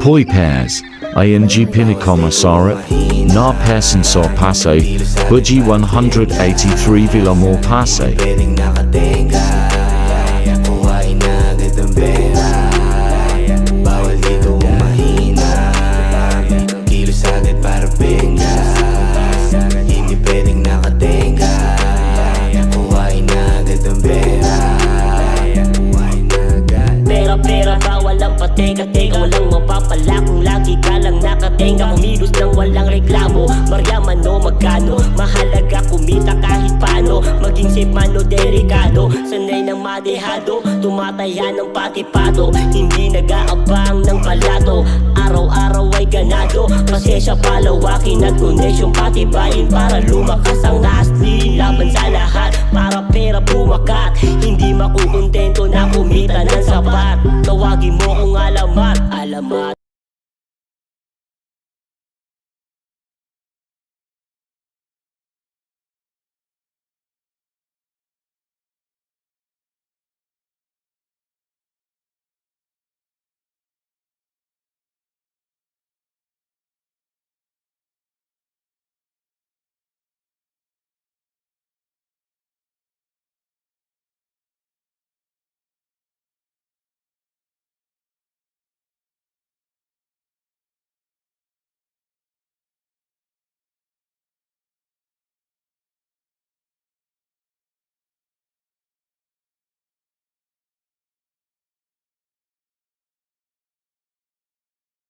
Poipairs, ING Pinicomasara, Na Pesensor Passe, Budgie 183 vilamor Passe. Walang pateka teka Walang mapapala kung lagi ka lang nakatenga Kumilos nang walang reklamo. Maryaman no magkano? Mahalaga kumita kahit paano. Maging safe man o delikado Sanay ng madehado. Tumataya ng patipado Hindi nag-aabang ng palato. Araw-araw ay ganado Pasensya palawakin at connection Patibayin para lumakas ang nasli Laban sa lahat para pera bumakat. Hindi makukontento na kumita ng sapat Tawagin mo kung alamat Alamat